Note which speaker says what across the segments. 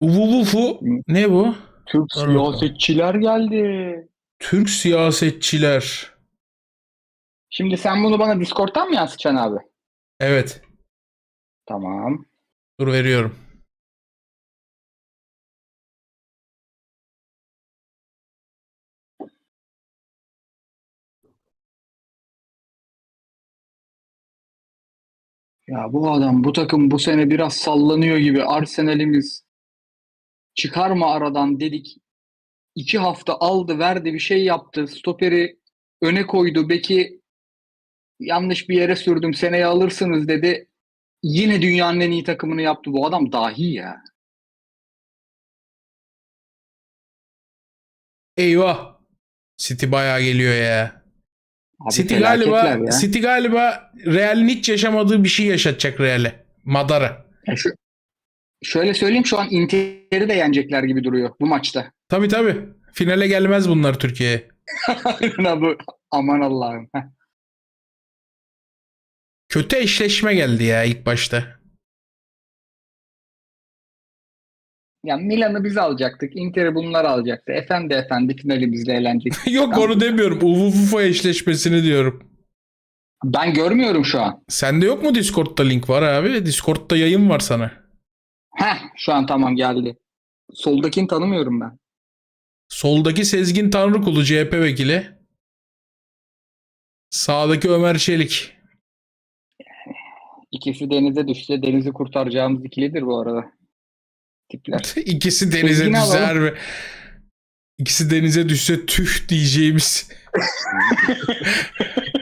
Speaker 1: Uvuvufu ne bu?
Speaker 2: Türk
Speaker 1: bakalım.
Speaker 2: siyasetçiler geldi.
Speaker 1: Türk siyasetçiler.
Speaker 2: Şimdi sen bunu bana Discord'dan mı yansıtacaksın abi?
Speaker 1: Evet.
Speaker 2: Tamam.
Speaker 1: Dur veriyorum.
Speaker 2: Ya bu adam bu takım bu sene biraz sallanıyor gibi. Arsenal'imiz çıkarma aradan dedik. İki hafta aldı verdi bir şey yaptı. Stoperi öne koydu. Beki yanlış bir yere sürdüm seneye alırsınız dedi. Yine dünyanın en iyi takımını yaptı. Bu adam dahi ya.
Speaker 1: Eyvah. City bayağı geliyor ya.
Speaker 2: Abi
Speaker 1: City galiba
Speaker 2: ya.
Speaker 1: City galiba Real'in hiç yaşamadığı bir şey yaşatacak Real'e. Madara.
Speaker 2: Ya şu- şöyle söyleyeyim şu an Inter'i de yenecekler gibi duruyor bu maçta.
Speaker 1: Tabii tabii. Finale gelmez bunlar Türkiye'ye.
Speaker 2: Abi. Aman Allah'ım.
Speaker 1: Kötü eşleşme geldi ya ilk başta.
Speaker 2: Ya Milan'ı biz alacaktık. Inter'i bunlar alacaktı. Efendi efendi finali bizle eğlenecek.
Speaker 1: Yok onu demiyorum. Uvufufa eşleşmesini diyorum.
Speaker 2: Ben görmüyorum şu an.
Speaker 1: Sende yok mu Discord'da link var abi? Discord'da yayın var sana.
Speaker 2: Heh şu an tamam geldi. Soldakini tanımıyorum ben.
Speaker 1: Soldaki Sezgin Tanrıkulu CHP vekili. Sağdaki Ömer Çelik.
Speaker 2: İkisi denize düşse denizi kurtaracağımız ikilidir bu arada. Tipler.
Speaker 1: İkisi denize düşse
Speaker 2: alalım.
Speaker 1: harbi. İkisi denize düşse tüh diyeceğimiz.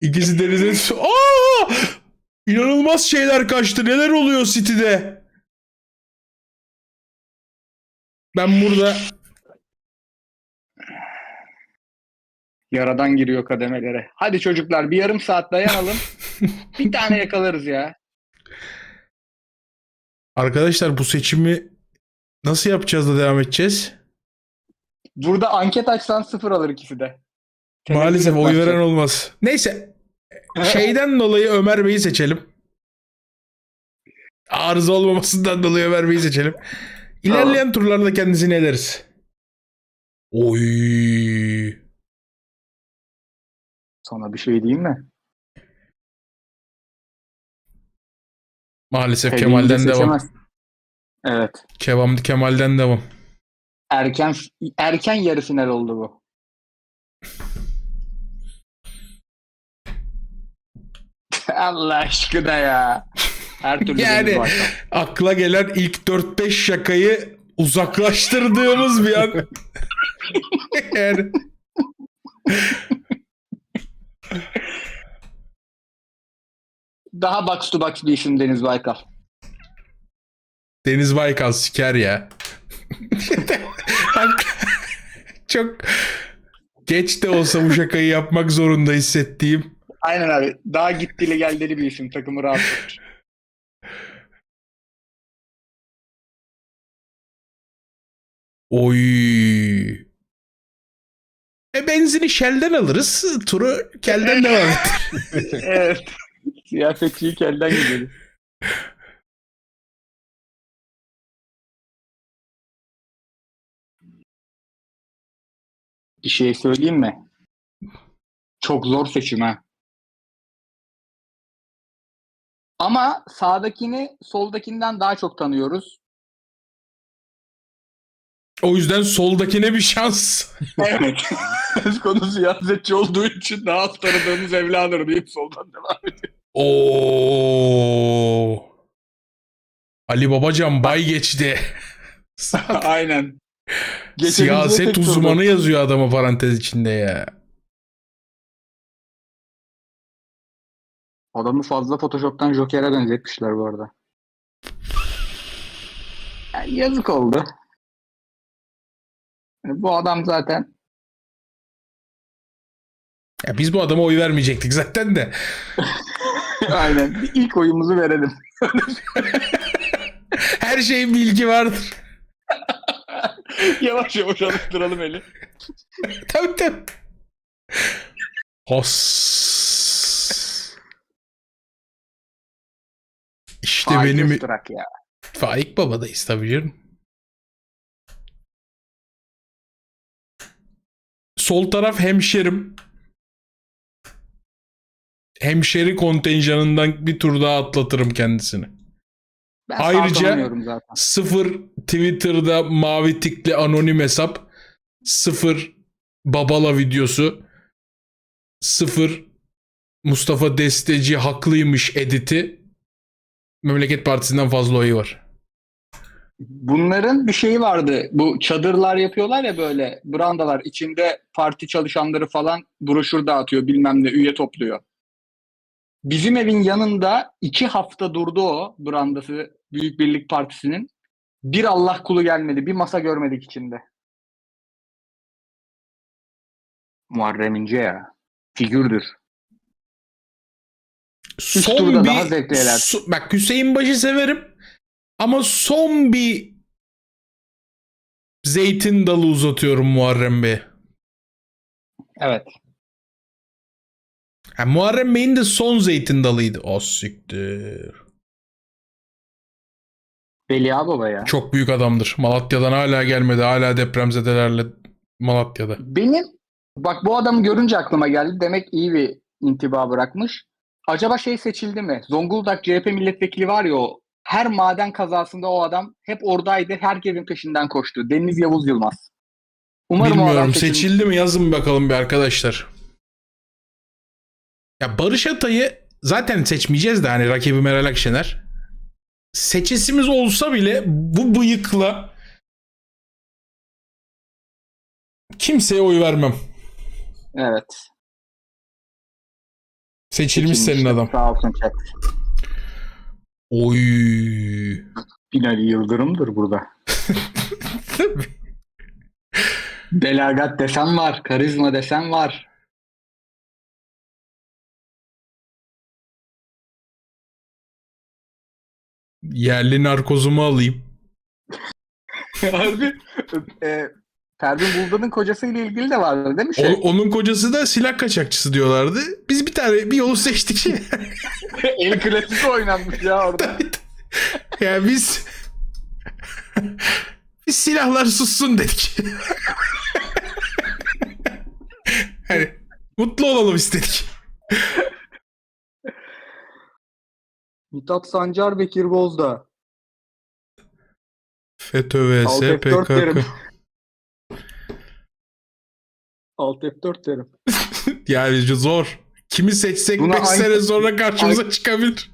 Speaker 1: İkisi denize düşse... Aa! İnanılmaz şeyler kaçtı. Neler oluyor City'de? Ben burada
Speaker 2: Yaradan giriyor kademelere. Hadi çocuklar bir yarım saat dayanalım. bir tane yakalarız ya.
Speaker 1: arkadaşlar bu seçimi nasıl yapacağız da devam edeceğiz?
Speaker 2: Burada anket açsan sıfır alır ikisi de.
Speaker 1: Maalesef oy veren olmaz. Neyse şeyden dolayı Ömer Bey'i seçelim. Arıza olmamasından dolayı Ömer Bey'i seçelim. İlerleyen turlarda kendisini eleriz. Oy.
Speaker 2: Sana bir şey diyeyim mi?
Speaker 1: Maalesef
Speaker 2: Elinde
Speaker 1: Kemal'den devam.
Speaker 2: seçemez. Evet.
Speaker 1: Kevam Kemal'den devam.
Speaker 2: Erken erken yarı final oldu bu. Allah aşkına ya. Her türlü
Speaker 1: Yani-. Akla gelen ilk 4-5 şakayı uzaklaştırdığımız bir an. yani
Speaker 2: Daha box to box bir isim Deniz Baykal.
Speaker 1: Deniz Baykal siker ya. Çok geç de olsa bu şakayı yapmak zorunda hissettiğim.
Speaker 2: Aynen abi. Daha gittili geldili bir isim. Takımı rahat.
Speaker 1: Oy. E benzini Shell'den alırız. Turu kelden devam et.
Speaker 2: evet. Siyasetçiyi kelden gidiyoruz. Bir şey söyleyeyim mi? Çok zor seçim ha. Ama sağdakini soldakinden daha çok tanıyoruz.
Speaker 1: O yüzden soldakine bir şans.
Speaker 2: Evet. Söz konu siyasetçi olduğu için daha az tanıdığımız evladır deyip soldan devam ediyor.
Speaker 1: Oo. Ali Babacan bay geçti.
Speaker 2: Aynen. Geçebileceği
Speaker 1: Siyaset
Speaker 2: tek
Speaker 1: uzmanı yazıyor adama parantez içinde ya.
Speaker 2: Adamı fazla Photoshop'tan Joker'e benzetmişler bu arada. Yani yazık oldu. Yani bu adam zaten
Speaker 1: ya. Biz bu adama oy vermeyecektik zaten de.
Speaker 2: aynen bir ilk oyumuzu verelim.
Speaker 1: Her şeyin bilgi vardır.
Speaker 2: yavaş yavaş alıştıralım eli.
Speaker 1: tabii tabii. Hos. İşte
Speaker 2: Faik
Speaker 1: benim
Speaker 2: Öztürk ya.
Speaker 1: Faik Baba'dayız tabii canım. Sol taraf hemşerim. Hemşeri kontenjanından bir tur daha atlatırım kendisini.
Speaker 2: Ben
Speaker 1: Ayrıca-. Sıfır Twitter'da mavi tikli anonim hesap. Sıfır Babala videosu. Sıfır Mustafa Desteci haklıymış editi. Memleket Partisi'nden fazla oyu var.
Speaker 2: Bunların bir şeyi vardı. Bu çadırlar yapıyorlar ya böyle brandalar. içinde parti çalışanları falan broşür dağıtıyor bilmem ne üye topluyor. Bizim evin yanında iki hafta durdu o brandası Büyük Birlik Partisi'nin. Bir Allah kulu gelmedi. Bir masa görmedik içinde. Muharrem İnce ya. Figürdür.
Speaker 1: Son
Speaker 2: turda
Speaker 1: bir
Speaker 2: daha zevkli eler.
Speaker 1: so- bak Hüseyin Baş'ı severim ama son bir zeytin dalı uzatıyorum Muharrem Bey'e.
Speaker 2: Evet.
Speaker 1: Ha, Muharrem Bey'in de son zeytin dalıydı. O siktir.
Speaker 2: Belia Baba ya.
Speaker 1: Çok büyük adamdır. Malatya'dan hala gelmedi. Hala depremzedelerle Malatya'da.
Speaker 2: Benim bak bu adamı görünce aklıma geldi. Demek iyi bir intiba bırakmış. Acaba şey seçildi mi? Zonguldak CHP milletvekili var ya o. Her maden kazasında o adam hep oradaydı. Herkesin peşinden koştu. Deniz Yavuz Yılmaz. Umarım o adam
Speaker 1: Bilmiyorum
Speaker 2: seçilmiş.
Speaker 1: seçildi mi yazın bakalım bir arkadaşlar. Ya Barış Atay'ı zaten seçmeyeceğiz de hani rakibi Meral Akşener. Seçesimiz olsa bile bu bıyıkla kimseye oy vermem.
Speaker 2: Evet.
Speaker 1: Seçilmiş senin
Speaker 2: seçilmiş.
Speaker 1: adam.
Speaker 2: Sağ olsun chat.
Speaker 1: Oy.
Speaker 2: Binali Yıldırım'dır burada. Belagat desen var. Karizma desen var.
Speaker 1: Yerli narkozumu alayım.
Speaker 2: Harbi e, Pervin Buldan'ın kocasıyla ilgili de vardı değil mi şey?
Speaker 1: O- onun kocası da silah kaçakçısı diyorlardı. Biz bir tane bir yolu seçtik.
Speaker 2: El klasik oynanmış ya orada.
Speaker 1: yani biz biz silahlar sussun dedik. hani mutlu olalım istedik.
Speaker 2: Mithat Sancar Bekir Bozdağ.
Speaker 1: FETÖ vs
Speaker 2: Alt F4
Speaker 1: PKK.
Speaker 2: Alt F4 derim.
Speaker 1: Yani zor. Kimi seçsek
Speaker 2: Buna
Speaker 1: 5
Speaker 2: hangi-
Speaker 1: sene sonra karşımıza çıkabilir.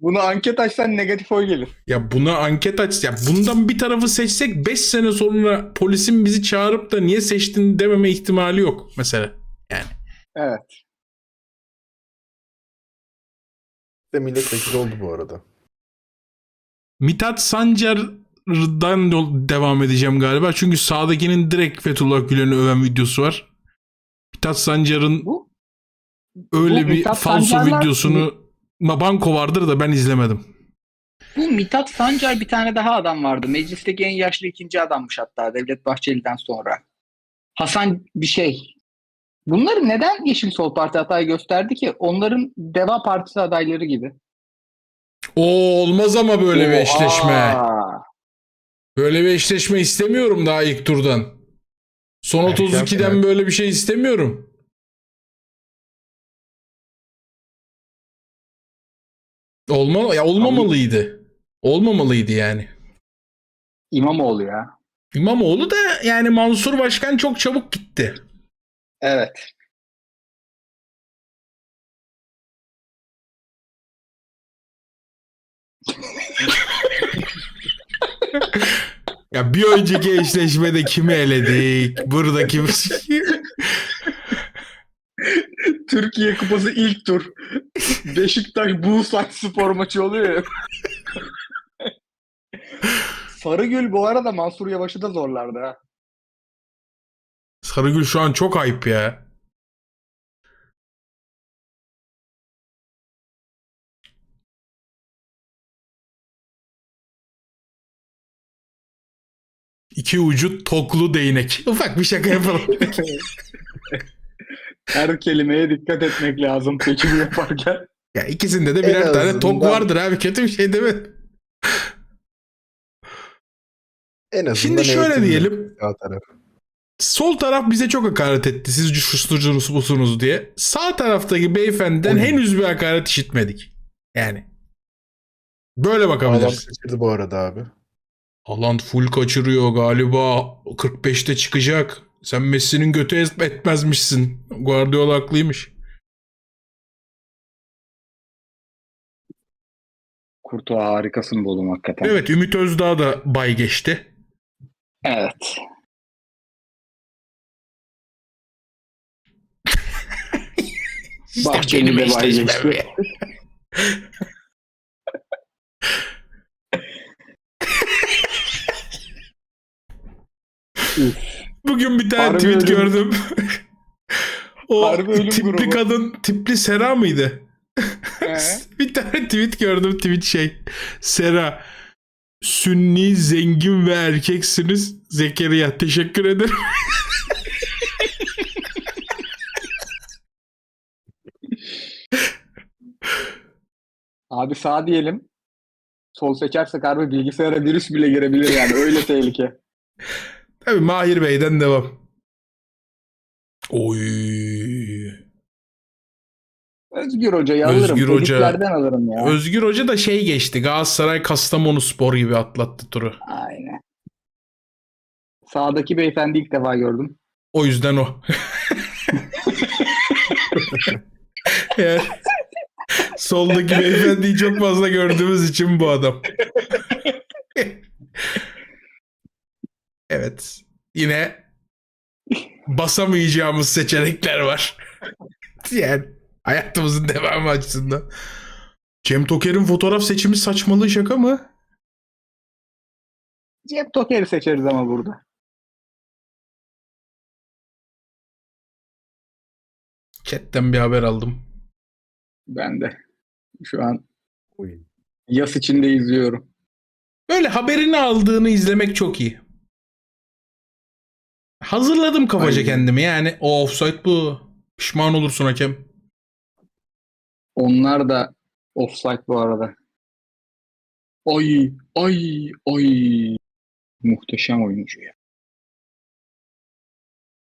Speaker 2: Bunu anket açsan negatif oy gelir.
Speaker 1: Ya buna anket aç. Ya bundan bir tarafı seçsek 5 sene sonra polisin bizi çağırıp da niye seçtin dememe ihtimali yok mesela.
Speaker 2: Evet.
Speaker 3: de milletvekili oldu bu arada.
Speaker 1: Mithat Sancar'dan yol- devam edeceğim galiba. Çünkü sağdakinin direkt Fethullah Gülen'i öven videosu var. Mithat Sancar'ın
Speaker 2: Bu
Speaker 1: öyle
Speaker 2: bu
Speaker 1: bir
Speaker 2: Mithat
Speaker 1: falso
Speaker 2: Sancar'la-
Speaker 1: videosunu Ma banko vardır da ben izlemedim.
Speaker 2: bu Mithat Sancar bir tane daha adam vardı. Meclisteki en yaşlı ikinci adammış hatta Devlet Bahçeli'den sonra. Hasan bir şey. Bunları neden Yeşil Sol Parti aday gösterdi ki? Onların Deva Partisi adayları gibi.
Speaker 1: O olmaz ama böyle bir eşleşme. Böyle bir eşleşme istemiyorum daha ilk turdan. Son
Speaker 3: Erken
Speaker 1: 32'den
Speaker 3: final.
Speaker 1: böyle bir şey istemiyorum. Olma ya olmamalıydı. Olmamalıydı yani.
Speaker 2: İmamoğlu ya.
Speaker 1: İmamoğlu da yani Mansur Başkan çok çabuk gitti.
Speaker 2: Evet.
Speaker 1: Ya bir önceki eşleşmede kimi eledik? Buradaki
Speaker 2: Türkiye Kupası ilk tur. Beşiktaş Bursaç spor maçı oluyor ya. Sarıgül bu arada Mansur Yavaş'ı da zorlardı ha.
Speaker 1: Sarıgül şu an çok ayıp ya. İki ucu toklu değnek. Ufak bir şaka yapalım.
Speaker 2: Her kelimeye dikkat etmek lazım seçim yaparken.
Speaker 1: Ya ikisinde de
Speaker 3: En
Speaker 1: birer tane tok vardır abi. Kötü bir şey değil mi?
Speaker 3: En azından
Speaker 1: Şimdi şöyle diyelim.
Speaker 3: Sağ taraf.
Speaker 1: Sol taraf bize çok hakaret etti. Siz susturucunuz musunuz diye. Sağ taraftaki beyefendiden henüz bir hakaret işitmedik. Yani. Böyle
Speaker 3: Adam
Speaker 1: bakabiliriz.
Speaker 3: kaçırdı bu arada abi.
Speaker 1: Haaland full kaçırıyor galiba. 45'te çıkacak. Sen Messi'nin götü ez- etmezmişsin. Guardiola haklıymış.
Speaker 2: Kurtuğa harikasın buldum hakikaten.
Speaker 1: Evet Ümit Özdağ da bay geçti.
Speaker 2: Evet.
Speaker 1: İşte
Speaker 2: Bahçeli de bay geçti.
Speaker 1: Bugün bir tane
Speaker 2: Harbi
Speaker 1: tweet
Speaker 2: ölüm.
Speaker 1: gördüm. o
Speaker 2: Harbi ölüm
Speaker 1: tipli
Speaker 2: grubu.
Speaker 1: kadın, tipli Sera mıydı?
Speaker 2: Ee?
Speaker 1: bir tane tweet gördüm tweet şey. Sera Sünni, zengin ve erkeksiniz. Zekeriya teşekkür ederim.
Speaker 2: Abi sağ diyelim. Sol seçersek harbi bilgisayara virüs bile girebilir yani. Öyle tehlike.
Speaker 1: Tabii Mahir Bey'den devam. Oy.
Speaker 2: Özgür Hoca'yı alırım.
Speaker 1: Özgür Hoca-
Speaker 2: alırım ya.
Speaker 1: Özgür Hoca da şey geçti. Galatasaray Kastamonu Spor gibi atlattı turu.
Speaker 2: Aynen. Sağdaki beyefendi ilk defa gördüm.
Speaker 1: O yüzden o. yani, soldaki beyefendiyi çok fazla gördüğümüz için bu adam. Evet. Yine basamayacağımız seçenekler var. yani hayatımızın devamı açısından. Cem Toker'in fotoğraf seçimi saçmalığı şaka mı?
Speaker 2: Cep Toker'i seçeriz ama burada.
Speaker 1: Chat'ten bir haber aldım.
Speaker 2: Ben de. Şu an yas içinde izliyorum.
Speaker 1: Böyle haberini aldığını izlemek çok iyi. Hazırladım kafaca
Speaker 2: Aynen.
Speaker 1: kendimi yani. O offside bu. Pişman olursun hakem.
Speaker 2: Onlar da offside bu arada. Ay, ay, ay. Muhteşem oyuncu ya.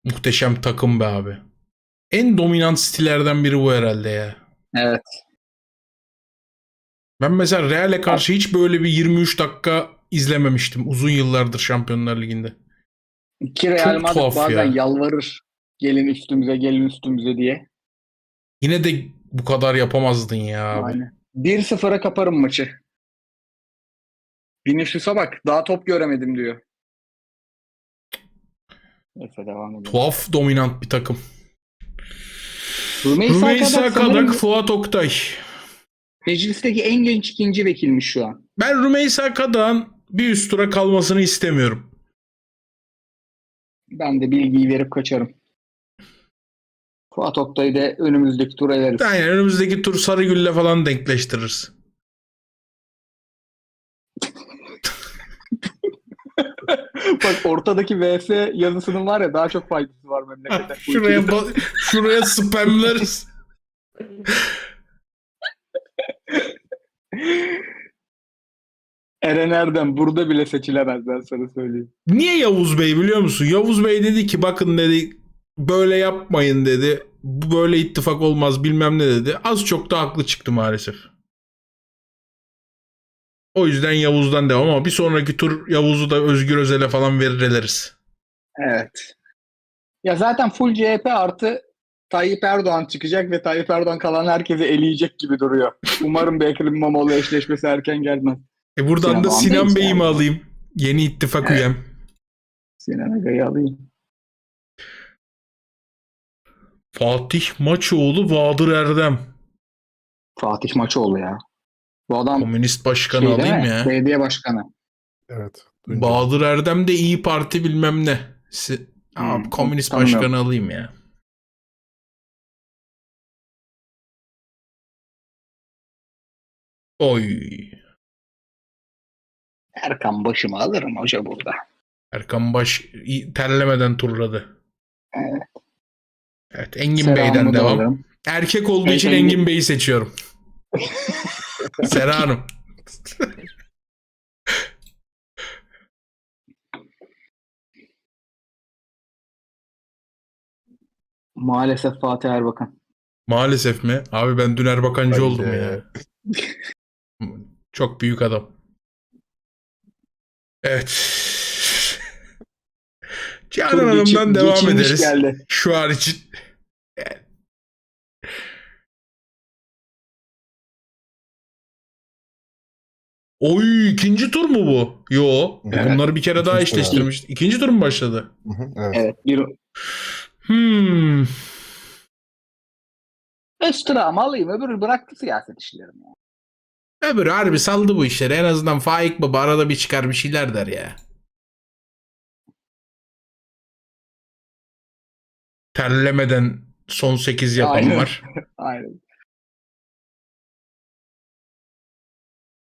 Speaker 1: Muhteşem takım be abi. En dominant stillerden biri bu herhalde ya.
Speaker 2: Evet.
Speaker 1: Ben mesela Real'e karşı hiç böyle bir 23 dakika izlememiştim. Uzun yıllardır Şampiyonlar Ligi'nde.
Speaker 2: Ki Real
Speaker 1: Çok
Speaker 2: Madrid
Speaker 1: tuhaf
Speaker 2: bazen
Speaker 1: ya.
Speaker 2: yalvarır. Gelin üstümüze, gelin üstümüze diye.
Speaker 1: Yine de bu kadar yapamazdın ya.
Speaker 2: Aynen. 1-0'a kaparım maçı. Vinicius'a bak. Daha top göremedim diyor. Neyse devam edelim.
Speaker 1: Tuhaf dominant bir takım.
Speaker 2: Rümeysa, Kadak,
Speaker 1: Fuat Oktay.
Speaker 2: Meclisteki en genç ikinci vekilmiş şu an.
Speaker 1: Ben Rümeysa Kadak'ın bir üst tura kalmasını istemiyorum.
Speaker 2: Ben de bilgiyi verip kaçarım. Fuat Oktay'ı da önümüzdeki tura veririz.
Speaker 1: Aynen önümüzdeki tur Sarıgül'le falan denkleştiririz.
Speaker 2: Bak ortadaki VS yazısının var ya daha çok faydası var memlekete.
Speaker 1: Şuraya ba- şuraya spamlarız.
Speaker 2: Eren Erdem burada bile seçilemez ben sana söyleyeyim.
Speaker 1: Niye Yavuz Bey biliyor musun? Yavuz Bey dedi ki bakın dedi böyle yapmayın dedi. Bu böyle ittifak olmaz bilmem ne dedi. Az çok da haklı çıktı maalesef. O yüzden Yavuz'dan devam ama bir sonraki tur Yavuz'u da Özgür Özel'e falan verileriz.
Speaker 2: Evet. Ya zaten full CHP artı Tayyip Erdoğan çıkacak ve Tayyip Erdoğan kalan herkesi eleyecek gibi duruyor. Umarım Ekrem İmamoğlu eşleşmesi erken gelmez.
Speaker 1: E buradan
Speaker 2: Sinan
Speaker 1: da Sinan
Speaker 2: Bey
Speaker 1: Bey'i mi
Speaker 2: yani.
Speaker 1: alayım? Yeni ittifak üyem.
Speaker 2: Sinan Aga'yı alayım.
Speaker 1: Fatih Maçoğlu Bahadır Erdem.
Speaker 2: Fatih Maçoğlu ya. Bu adam
Speaker 1: Komünist başkanı
Speaker 2: şey
Speaker 1: alayım
Speaker 2: mi?
Speaker 1: ya.
Speaker 2: Belediye başkanı.
Speaker 3: Evet. Tunca.
Speaker 1: Bahadır Erdem de İyi Parti bilmem ne. Si-
Speaker 2: Hmm,
Speaker 1: komünist
Speaker 2: tanımıyorum.
Speaker 1: başkanı alayım ya. Oy.
Speaker 2: Erkan başımı alırım hoca burada.
Speaker 1: Erkan Baş terlemeden turladı.
Speaker 2: Evet.
Speaker 1: Evet Engin
Speaker 2: Selamımı
Speaker 1: Bey'den devam.
Speaker 2: alırım.
Speaker 1: Erkek olduğu için
Speaker 2: Engin-
Speaker 1: Engin Bey'i seçiyorum. Sera Hanım.
Speaker 2: Maalesef Fatih Erbakan.
Speaker 1: Maalesef mi? Abi ben dün Erbakancı
Speaker 3: Haydi.
Speaker 1: oldum ya. Çok büyük adam. Evet. Canan
Speaker 2: Tur geçi-
Speaker 1: Hanım'dan devam ederiz.
Speaker 2: geldi.
Speaker 1: Şu an için. Oy ikinci tur mu bu? Yo.
Speaker 3: Evet.
Speaker 1: Bunları bir kere daha
Speaker 3: abi.
Speaker 1: eşleştirmiş. İkinci tur mu başladı?
Speaker 3: Evet.
Speaker 2: Evet. Bir
Speaker 1: Hmm.
Speaker 2: Öztürk'ü alayım. Öbürü bıraktı siyaset işlerini. Ya.
Speaker 1: Öbürü harbi saldı bu işleri. En azından Faik Baba arada bir çıkar bir şeyler der ya. Terlemeden son 8 yapan
Speaker 2: Aynen.
Speaker 1: var.
Speaker 2: Aynen.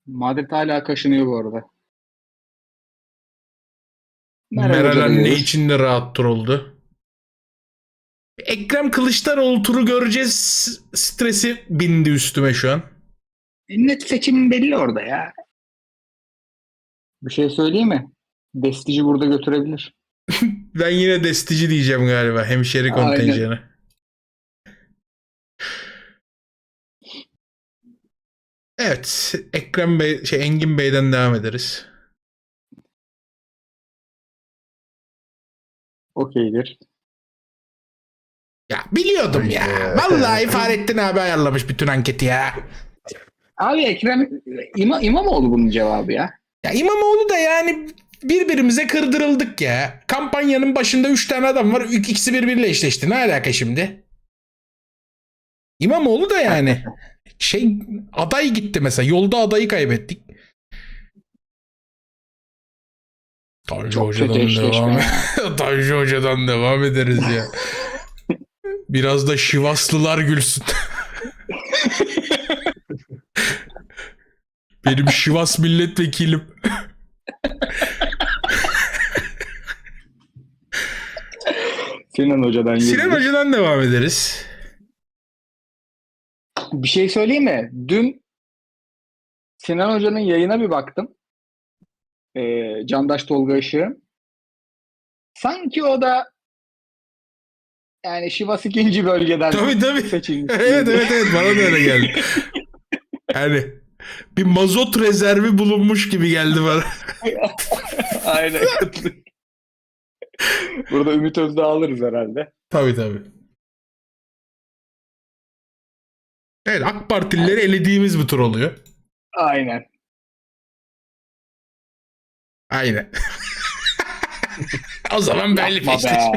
Speaker 2: Madrid hala kaşınıyor bu arada.
Speaker 1: Meral
Speaker 2: Hoca
Speaker 1: anne
Speaker 2: diyoruz.
Speaker 1: içinde rahat tur oldu. Ekrem Kılıçdaroğlu turu göreceğiz. Stresi bindi üstüme şu an.
Speaker 2: Net seçim belli orada ya. Bir şey söyleyeyim mi? Destici burada götürebilir.
Speaker 1: Ben yine destici diyeceğim galiba. Hemşeri kontenjanı. Evet. Ekrem Bey, şey Engin Bey'den devam ederiz.
Speaker 2: Okeydir.
Speaker 1: Ya biliyordum ya. Vallahi Fahrettin abi ayarlamış bütün anketi ya.
Speaker 2: Abi Ekrem İma, İmamoğlu bunun cevabı ya.
Speaker 1: Ya İmamoğlu da yani birbirimize kırdırıldık ya. Kampanyanın başında 3 tane adam var. İk- İkisi birbiriyle eşleşti. Ne alaka şimdi? İmamoğlu da yani. Şey aday gitti mesela. Yolda adayı kaybettik. Tanju
Speaker 2: Çok
Speaker 1: Hoca'dan devam. Tanju Hoca'dan devam ederiz ya. Biraz da Şivaslılar gülsün. Benim Şivas milletvekilim.
Speaker 2: Sinan Hoca'dan
Speaker 1: Sinan
Speaker 2: yürüdük.
Speaker 1: Hoca'dan devam ederiz.
Speaker 2: Bir şey söyleyeyim mi? Dün Sinan Hoca'nın yayına bir baktım. Ee, Candaş Tolga Işık'ın. Sanki o da yani Şivas ikinci bölgeden
Speaker 1: Tabii tabii.
Speaker 2: seçilmiş.
Speaker 1: evet evet evet bana da öyle geldi. Yani bir mazot rezervi bulunmuş gibi geldi bana.
Speaker 2: Aynen. Burada Ümit Özdağ alırız herhalde.
Speaker 1: Tabii tabii. Evet AK Partilileri elediğimiz bir tur oluyor.
Speaker 2: Aynen.
Speaker 1: Aynen. o zaman belli
Speaker 2: Yapma be.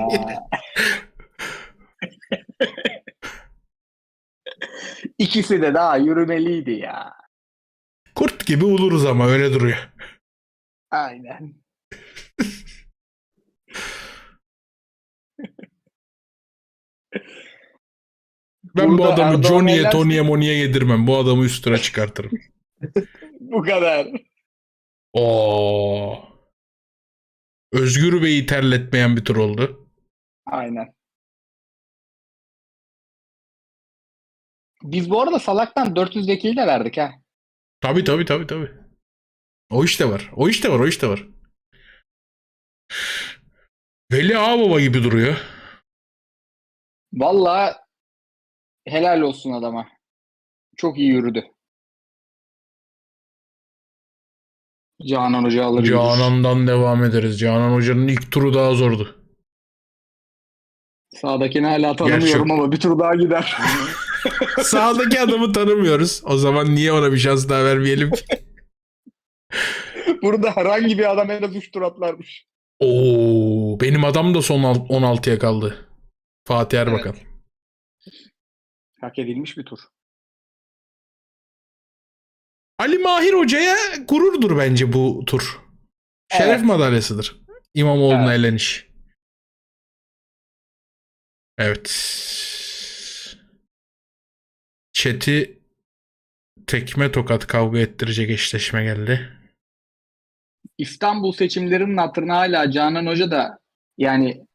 Speaker 2: İkisi de daha yürümeliydi ya.
Speaker 1: Kurt gibi oluruz ama öyle duruyor.
Speaker 2: Aynen.
Speaker 1: Ben bu
Speaker 2: Burada
Speaker 1: adamı
Speaker 2: Erdoğan
Speaker 1: Johnny'ye,
Speaker 2: elerse-
Speaker 1: Tony'ye, Moni'ye yedirmem. Bu adamı üstüne çıkartırım.
Speaker 2: Bu kadar.
Speaker 1: Oo. Özgür Bey'i terletmeyen bir tur oldu.
Speaker 2: Aynen. Biz bu arada salaktan 400 vekili de verdik ha.
Speaker 1: Tabii tabii tabii tabii. O iş de var. O iş de var. O iş de var. Veli Ağbaba gibi duruyor.
Speaker 2: Vallahi helal olsun adama. Çok iyi yürüdü. Canan Hoca alır. yürür.
Speaker 1: Canan'dan devam ederiz. Canan Hoca'nın ilk turu daha zordu.
Speaker 2: Sağdakini hala tanımıyorum
Speaker 1: Gerçi-
Speaker 2: ama bir tur daha gider.
Speaker 1: Sağdaki adamı tanımıyoruz. O zaman niye ona bir şans daha vermeyelim ki?
Speaker 2: Burada herhangi bir adam en az 3 tur atlarmış.
Speaker 1: Oo, benim adam da son al- 16'ya kaldı. Fatih Erbakan.
Speaker 2: Hak edilmiş bir tur.
Speaker 1: Ali Mahir Hoca'ya gururdur bence bu tur. Şeref
Speaker 2: Evet.
Speaker 1: madalyasıdır. İmamoğlu'na
Speaker 2: Evet.
Speaker 1: eleniş. Evet. Chat'i tekme tokat kavga ettirecek eşleşme geldi.
Speaker 2: İstanbul seçimlerinin hatırına hala Canan Hoca da yani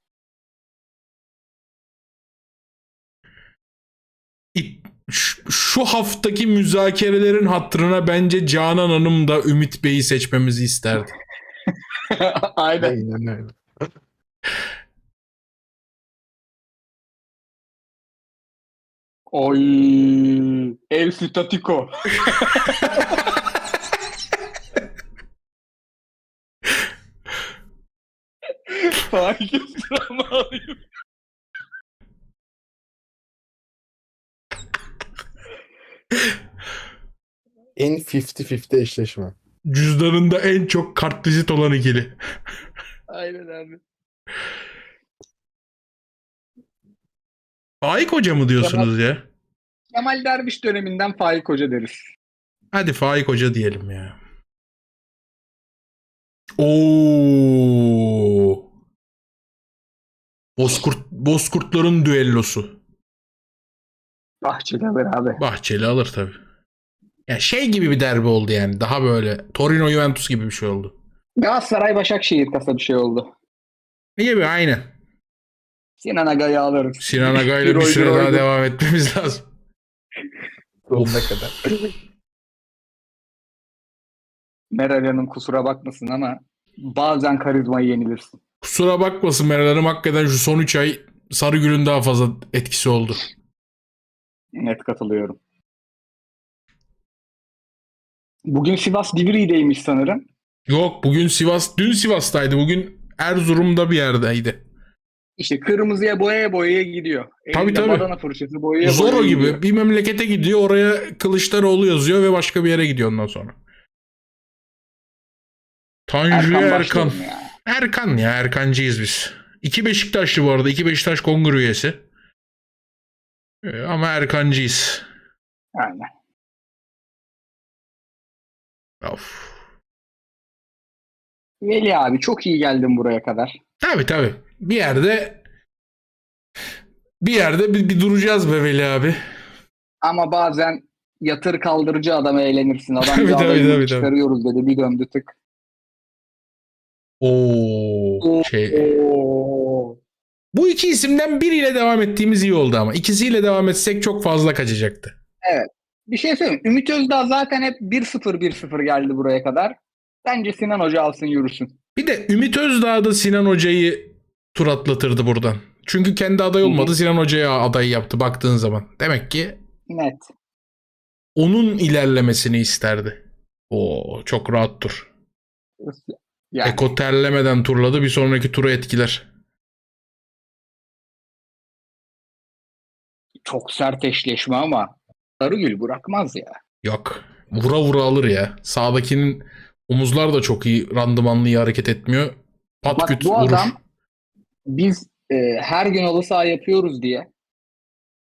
Speaker 1: şu haftaki müzakerelerin hatırına bence Canan Hanım da Ümit Bey'i seçmemizi isterdi.
Speaker 2: Aynen.
Speaker 3: Aynen öyle.
Speaker 2: Oy. El Sitatico. Hangi sıramı alayım?
Speaker 3: En 50-50 eşleşme.
Speaker 1: Cüzdanında en çok kartvizit olan ikili.
Speaker 2: Aynen abi.
Speaker 1: Faik Hoca mı diyorsunuz ya?
Speaker 2: Kemal Derviş döneminden Faik Hoca deriz.
Speaker 1: Hadi Faik Hoca diyelim ya. Oo. Bozkurt, Bozkurtların düellosu.
Speaker 2: Bahçeli beraber.
Speaker 1: Bahçeli alır tabii. Ya şey gibi bir derbi oldu yani. Daha böyle Torino Juventus gibi bir şey oldu.
Speaker 2: Galatasaray Başakşehir kasa bir şey oldu.
Speaker 1: Gibi aynen.
Speaker 2: Sinan Aga'yı alırız.
Speaker 1: Sinan Aga ile bir süre daha devam etmemiz lazım.
Speaker 3: Sonuna kadar.
Speaker 2: Meral Hanım kusura bakmasın ama bazen karizmayı yenilirsin.
Speaker 1: Kusura bakmasın Meral Hanım hakikaten şu son 3 ay Sarıgül'ün daha fazla etkisi oldu.
Speaker 2: Net katılıyorum. Bugün Sivas Divriği'deymiş sanırım.
Speaker 1: Yok bugün Sivas, dün Sivas'taydı. Bugün Erzurum'da bir yerdeydi.
Speaker 2: İşte kırmızıya boyaya boyaya gidiyor. Elinde
Speaker 1: tabii.
Speaker 2: badana fırçası boyaya
Speaker 1: Zoro
Speaker 2: boyaya
Speaker 1: gibi
Speaker 2: gidiyor.
Speaker 1: bir memlekete gidiyor oraya Kılıçdaroğlu yazıyor ve başka bir yere gidiyor ondan sonra. Tanju
Speaker 2: Erkan
Speaker 1: Erkan.
Speaker 2: ya.
Speaker 1: Erkan ya Erkancıyız biz. İki Beşiktaşlı bu arada. iki Beşiktaş kongre üyesi. Ee, ama Erkancıyız.
Speaker 2: Aynen.
Speaker 1: Of.
Speaker 2: Veli abi çok iyi geldin buraya kadar.
Speaker 1: Tabii tabii. Bir yerde bir yerde bir, bir duracağız be Veli abi.
Speaker 2: Ama bazen yatır kaldırıcı adama eğlenirsin. Adam
Speaker 1: Tabii, tabii, tabii, tabii.
Speaker 2: çıkarıyoruz dedi. Bir döndü tık.
Speaker 1: Oo şey.
Speaker 2: Oo.
Speaker 1: Bu iki isimden biriyle devam ettiğimiz iyi oldu ama. ikisiyle devam etsek çok fazla kaçacaktı.
Speaker 2: Bir şey söyleyeyim. mi? Ümit Özdağ zaten hep 1-0 1-0 geldi buraya kadar. Bence Sinan Hoca alsın yürüsün.
Speaker 1: Bir de Ümit Özdağ da Sinan Hoca'yı tur atlatırdı buradan. Çünkü kendi aday olmadı. Sinan Hoca'ya aday yaptı baktığın zaman. Demek ki
Speaker 2: Net.
Speaker 1: onun ilerlemesini isterdi. Oo çok rahat tur.
Speaker 2: Yani
Speaker 1: Eko terlemeden turladı. Bir sonraki turu etkiler.
Speaker 2: çok sert eşleşme ama Sarıgül bırakmaz ya.
Speaker 1: Yok. Vura vura alır ya. Sağdakinin omuzlar da çok iyi randımanlı iyi hareket etmiyor. Pat
Speaker 2: Bak
Speaker 1: küt
Speaker 2: bu
Speaker 1: vurur.
Speaker 2: adam biz e, her gün halı saha yapıyoruz diye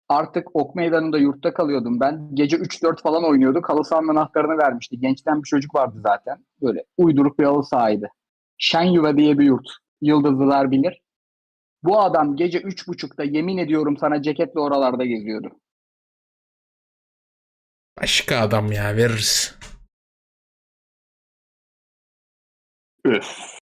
Speaker 2: artık ok meydanında yurtta kalıyordum ben. Gece 3-4 falan oynuyorduk. Halı sahanın anahtarını vermişti. Gençten bir çocuk vardı zaten. Böyle uyduruk bir halı sahaydı. Şen Yuva diye bir yurt. Yıldızlılar bilir. Bu adam gece 3.30'da yemin ediyorum sana ceketle oralarda geziyordu.
Speaker 1: Başka adam ya veririz.
Speaker 2: Öf.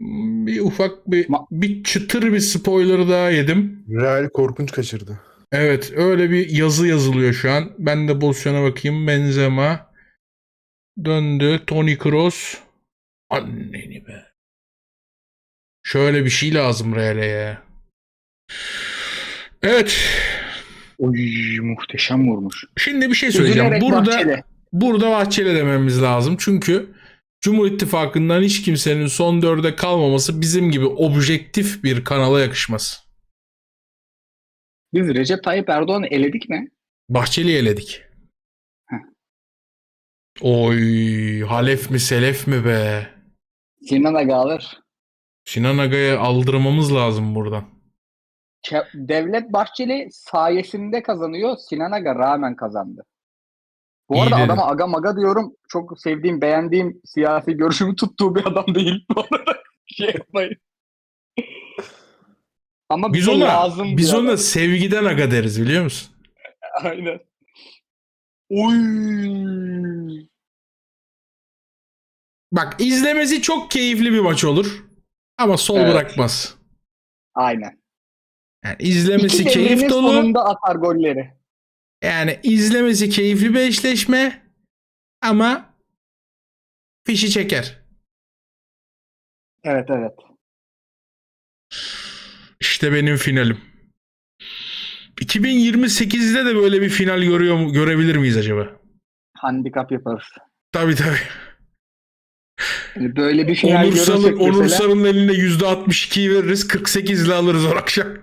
Speaker 1: Bir ufak bir
Speaker 2: Ma-
Speaker 1: bir çıtır bir spoiler daha yedim.
Speaker 3: Real korkunç kaçırdı.
Speaker 1: Evet öyle bir yazı yazılıyor şu an. Ben de pozisyona bakayım. Benzema döndü. Toni Kroos. Anneni be. Şöyle bir şey lazım Real'e ya. Evet.
Speaker 2: Oy muhteşem vurmuş.
Speaker 1: Şimdi bir şey söyleyeceğim.
Speaker 2: Üzülerek
Speaker 1: Burada
Speaker 2: Bahçeli.
Speaker 1: burada Bahçeli dememiz lazım. Çünkü Cumhur İttifakı'ndan hiç kimsenin son dörde kalmaması bizim gibi objektif bir kanala yakışmaz.
Speaker 2: Biz Recep Tayyip Erdoğan'ı eledik mi?
Speaker 1: Bahçeli'yi eledik.
Speaker 2: Heh.
Speaker 1: Oy Halef mi Selef mi be?
Speaker 2: Sinan Aga alır.
Speaker 1: Sinan Aga'ya aldırmamız lazım buradan.
Speaker 2: Devlet Bahçeli sayesinde kazanıyor. Sinan Aga rağmen kazandı. Bu
Speaker 1: İyi
Speaker 2: arada
Speaker 1: dedin.
Speaker 2: adama aga maga diyorum. Çok sevdiğim, beğendiğim siyasi görüşümü tuttuğu bir adam değil. Bu arada şey yapmayın. Ama
Speaker 1: Biz ona
Speaker 2: lazım
Speaker 1: biz ona
Speaker 2: adam.
Speaker 1: sevgiden aga deriz biliyor musun?
Speaker 2: Aynen. Oy.
Speaker 1: Bak izlemesi çok keyifli bir maç olur. Ama sol
Speaker 2: Evet.
Speaker 1: bırakmaz.
Speaker 2: Aynen.
Speaker 1: Yani izlemesi
Speaker 2: İki
Speaker 1: keyif dolu.
Speaker 2: sonunda atar golleri.
Speaker 1: Yani izlemesi keyifli bir eşleşme ama fişi çeker.
Speaker 2: Evet evet.
Speaker 1: İşte benim finalim. 2028'de de böyle bir final görüyor görebilir miyiz acaba?
Speaker 2: Handikap yaparız.
Speaker 1: Tabii tabii.
Speaker 2: Yani Böyle bir final
Speaker 1: Onursal'ın,
Speaker 2: görürsek mesela.
Speaker 1: Onursal'ın eline %62'yi veririz. 48 ile alırız o akşam.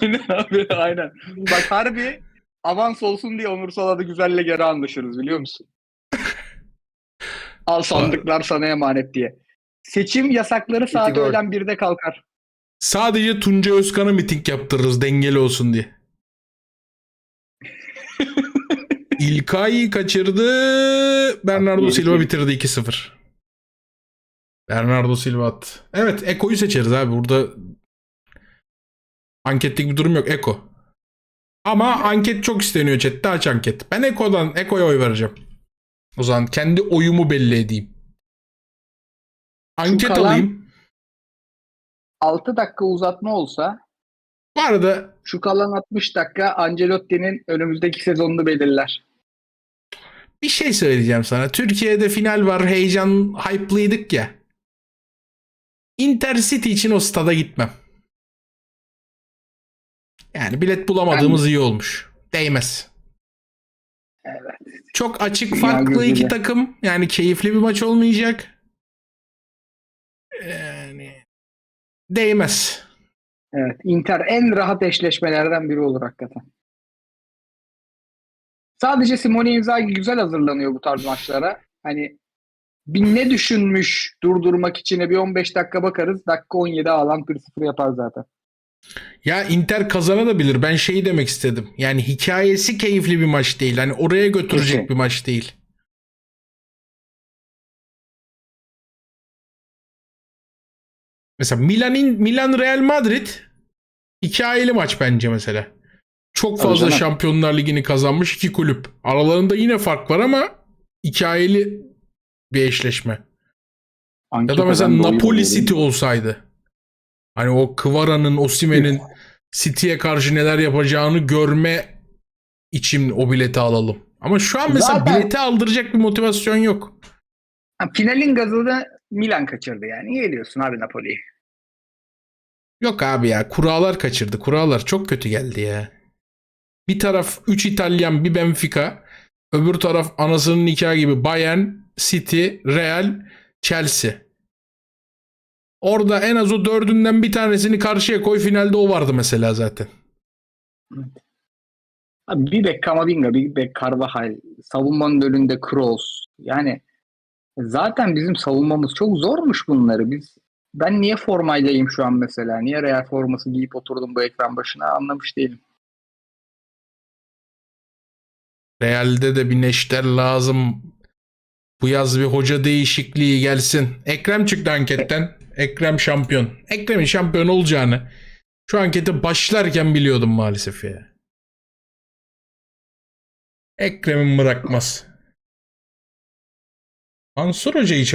Speaker 2: aynen abi aynen. Bak harbi avans olsun diye Onursal'a da güzelle geri anlaşırız biliyor musun? Al sandıklar sana emanet diye. Seçim yasakları saat
Speaker 3: gol.
Speaker 2: öğlen 1'de kalkar.
Speaker 1: Sadece Tunca Özkan'a miting yaptırırız dengeli olsun diye. İlkay kaçırdı. Bernardo Silva
Speaker 2: iki.
Speaker 1: bitirdi 2-0. Bernardo Silva attı. Evet Eko'yu seçeriz abi. Burada anketlik bir durum yok. Eko. Ama anket çok isteniyor chatte. Aç anket. Ben Eko'dan Eko'ya oy vereceğim. O zaman kendi oyumu belli edeyim. Anket
Speaker 2: kalan-
Speaker 1: alayım.
Speaker 2: 6 dakika uzatma olsa
Speaker 1: Bu arada
Speaker 2: şu kalan 60 dakika Ancelotti'nin önümüzdeki sezonunu belirler.
Speaker 1: Bir şey söyleyeceğim sana. Türkiye'de final var. Heyecan, hype'lıydık ya. Intercity için o stada gitmem. Yani bilet bulamadığımız iyi olmuş. Değmez.
Speaker 2: Evet.
Speaker 1: Çok açık
Speaker 2: Dünya
Speaker 1: farklı iki
Speaker 2: gözüyle.
Speaker 1: takım. Yani keyifli bir maç olmayacak. Yani değmez.
Speaker 2: Evet. Inter en rahat eşleşmelerden biri olur hakikaten. Sadece Simone Inzaghi güzel hazırlanıyor bu tarz maçlara. Hani bir ne düşünmüş durdurmak için bir 15 dakika bakarız. Dakika 17 alan 1-0 yapar zaten.
Speaker 1: Ya Inter kazanabilir. Ben şeyi demek istedim. Yani hikayesi keyifli bir maç değil. Hani oraya götürecek
Speaker 2: Kesin.
Speaker 1: bir maç değil. Mesela Milan'in Milan Real Madrid hikayeli maç bence mesela. Çok
Speaker 2: Tabii
Speaker 1: fazla
Speaker 2: canım.
Speaker 1: Şampiyonlar Ligi'ni kazanmış iki kulüp. Aralarında yine fark var ama hikayeli bir eşleşme. Ya da mesela Napoli. City olsaydı. Hani o Kvara'nın, Osimhen'in City'ye karşı neler yapacağını görme için o bileti alalım. Ama şu an mesela
Speaker 2: Zaten-
Speaker 1: bileti aldıracak bir motivasyon yok.
Speaker 2: Ha, finalin gazını Milan kaçırdı yani. Niye diyorsun abi Napoli'yi?
Speaker 1: Yok abi ya kurallar kaçırdı. Kurallar çok kötü geldi ya. Bir taraf 3 İtalyan bir Benfica. Öbür taraf anasının nikahı gibi Bayern, City, Real, Chelsea. Orada en az o dördünden bir tanesini karşıya koy finalde o vardı mesela zaten.
Speaker 2: Abi bir bek Kamavinga, bir bek Carvajal, savunmanın önünde Kroos. Yani zaten bizim savunmamız çok zormuş bunları. Biz ben niye formaydayım şu an mesela? Niye Real forması giyip oturdum bu ekran başına anlamış değilim.
Speaker 1: Real'de de bir neşter lazım. Bu yaz bir hoca değişikliği gelsin. Ekrem çıktı anketten. Ekrem şampiyon. Ekrem'in şampiyon olacağını şu ankete başlarken biliyordum maalesef ya. Ekrem'in bırakmaz. Mansur Hoca hiç